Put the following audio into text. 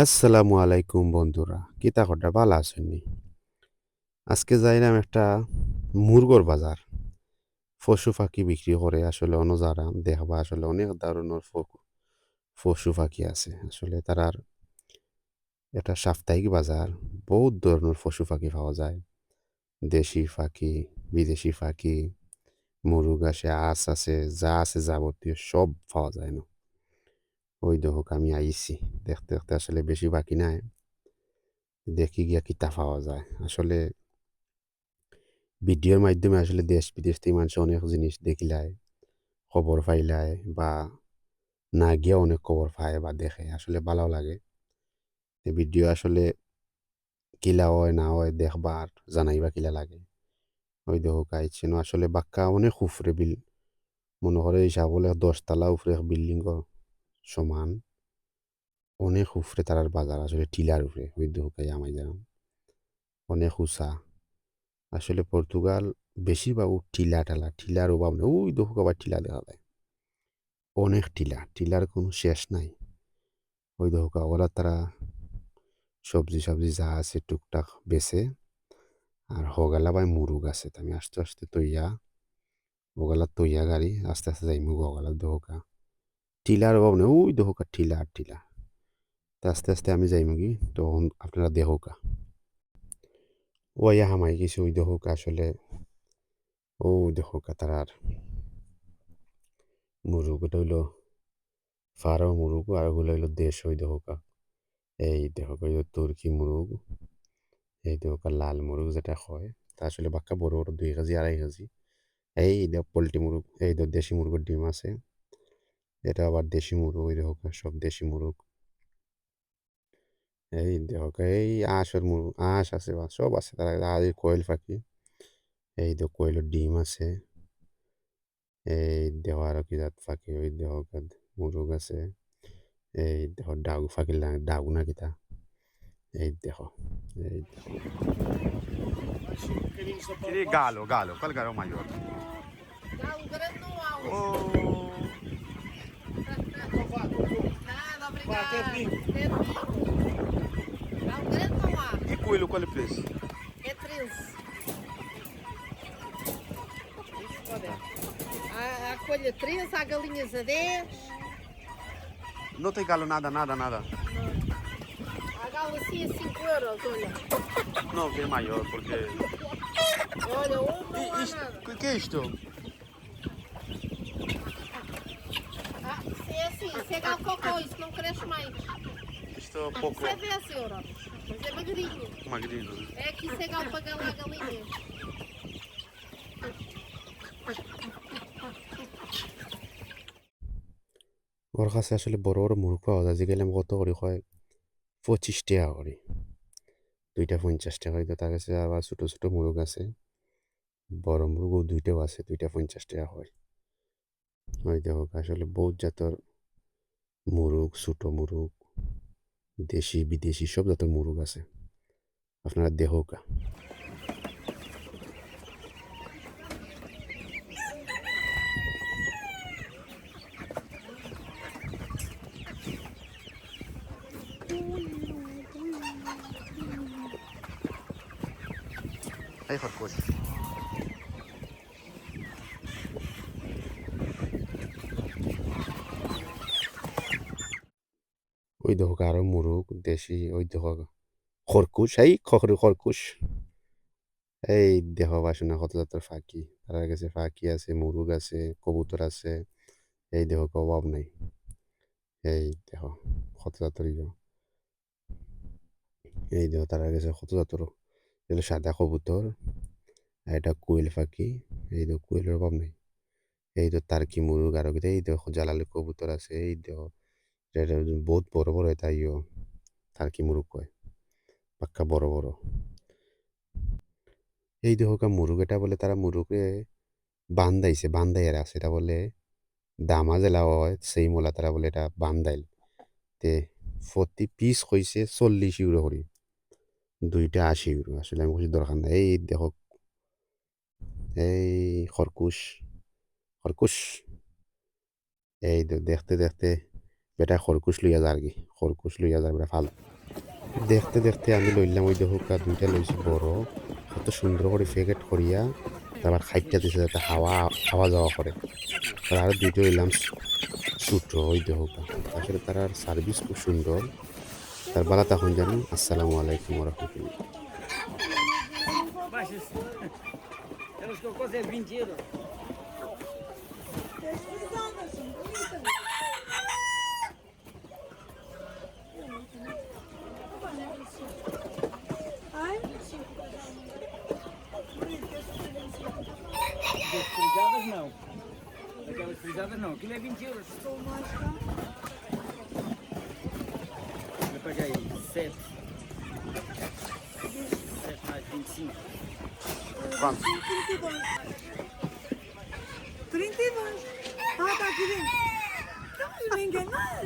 আসসালামু আলাইকুম বন্ধুরা কিতা কটা ভালো আছেননি আজকে যাইলাম একটা মুরগর বাজার। পশু পাখি বিক্রি করে আসলে অন্য যারা দেখবা, আসলে অনেক ধরনের পশু পাখি আছে। আসলে তারার একটা সাপ্তাহিক বাজার, বহুত ধরনের পশু পাখি পাওয়া যায়। দেশি পাখি, বিদেশি পাখি, মুরগ আছে আস আছে, যা আছে যাবতীয় সব পাওয়া যায় না। ওই দেখুক আমি আইছি দেখতে দেখতে আসলে বেশি বাকি নাই। দেখি গিয়া কিতা পাওয়া যায়। আসলে ভিডিওর মাধ্যমে আসলে দেশ বিদেশ থেকে মানুষ অনেক জিনিস দেখিলায়, খবর পাইলায় বা না গিয়ে অনেক খবর পায় বা দেখে। আসলে ভালো লাগে। ভিডিও আসলে কিলা হয়, না হয় দেখবার, জানাইবা কিলা লাগে। ওই দেখো কাইছেন আসলে বাক্কা অনেক উফরে বিল মনে করে হিসাব হলে দশতলা উফরে বিল্ডিং সমান অনেক উফরে তারার বাজার, আসলে টিলার উপরে ওই দেখো কাই আমাই জানাম অনেক উঁচা। আসলে পর্তুগাল বেশিরভাগ টিলা টালা, টিলার অভাব নেই। ওই দেখো আবার টিলা দেখা যায়। অনেক টিলা, টিলার কোনো শেষ নাই। ওই দেখো ওরা তারা সবজি সবজি যা আছে টুকটাক বেছে, আর হগালা বাই মুরুগ আছে। আমি আস্তে আস্তে তৈয়া, হগালা তৈয়া গাড়ি, আস্তে আস্তে যাই মুগ হগালা দোহকা টিলার অভাব নেই, ওই দোহকা টিলা আর টিলা তা আস্তে আস্তে আমি যাই মুগি, তখন আপনারা দেহকা ইয়া হামাই গেছি ওই দেহকা আসলে ও দেহকা তারার মুরুগ ওটা হইল ফারো মুরুগ, আর ওগুলো হইল দেশ, ওই দেহকা এই দেহকা হইল তুর্কি মুরুগ, এই দেহকা লাল মুরুগ যেটা হয়, তা আসলে বাক্কা বড় বড়, দুই কেজি, আড়াই কেজি। এই দেখ পোলট্রি মুরগ, এই দেশি মুরগের ডিম আছে এটা আবার দেশি মুরগ ওই দেখো সব দেশি মুরগ। এই দেখো এই আঁশের মুরগ আঁশ আছে বা সব আছে তারা আর এই কোয়েল পাখি। এই তো কোয়েলের ডিম আছে। এই দেহ আরও কি জাত পাখি ওই দেহ মুরগ আছে। এই দেহ ডাগু পাখি ডাগু না কিতা। এই দেহ এই দেখো। Galo, Galo, qual Galo maggiore? Aprovado. Nada, obrigado. Pedrinho. Dá um grande tomar. E coelho, qual é o preço? É 13. A, a colha 13, é a galinhas a é 10. Não tem galo nada, nada, nada. Não. A galo assim é 5 euros, olha. Não, que é maior, porque... Olha, ovo não isto, nada. O que é isto? Sega o coco, isso ওর কাছে আসলে বড় বড় মূর্খ আওয়াজ আজিকালি আমি কত করি কয় পঁচিশ টাকা করি দুইটা পঞ্চাশ টাকা হয় তার কাছে আবার ছোটো ছোটো মুরুখ আছে বড় মুরুখ দুইটাও আছে দুইটা পঞ্চাশ টাকা হয় হয় দেখো আসলে বহুত জাতর মোরগ ছোটো মোরগ দেশি বিদেশি সব জাতের মোরগ আছে আপনারা দেহ কা Aí, Farcote. ওই দেখো আরও মুরগ দেশি ওই দেখো খরকুশ এই খর খরকুশ এই দেহ বাসনা কত জাতের ফাঁকি তার কাছে ফাঁকি আছে মুরগ আছে কবুতর আছে, এই দেহ অভাব নাই। এই দেহ কত ইয়ে। এই দেহ তার কাছে কত এগুলো সাদা কবুতর এটা কোয়েল ফাঁকি, এই দেহ কোয়েলের অভাব নেই। এই তো তার্কি মুরগ আরও এই দেহ জ্বালালি কবুতর আছে, এই দেহ বহুত বড় বড় এটা ইয়ে তার্কি মুরগ কয় পাক্কা বড় বড় এই দেহকা মুরগ এটা বলে তারা বান্ধাইছে বান্ধাইয়ের আছে এটা বলে দামা জেলা হয় সেই মোলা তারা বলে এটা বান্ধাইল তে প্রতি পিস হয়েছে চল্লিশ ইউরো করে দুইটা আশি ইউরো আসলে আমি কিছু দরকার নাই এই দেখো এই খরকুশ খরকুশ এই দেখতে দেখতে বেটা খরকুশ লইয়া যা আর কি খরকুশ লইয়া যার বেটা ফাল। দেখতে দেখতে আমি লইলাম ওই দেখো কা দুইটা লইছি বড়, কত সুন্দর করে প্যাকেট করিয়া তারপর খাইটা দিছে যাতে হাওয়া হাওয়া যাওয়া করে। আর আরও দুইটা লইলাম ওই দেখো কা আসলে তার সার্ভিস খুব সুন্দর। তার বালা তখন জানো, আসসালামু আলাইকুম রহমতুল্লাহ Frisadas não. Aquilo é 20 euros. Eu paguei 7. 7 mais 25. Quanto? 32. Ah, tá aqui dentro. Estamos me enganar.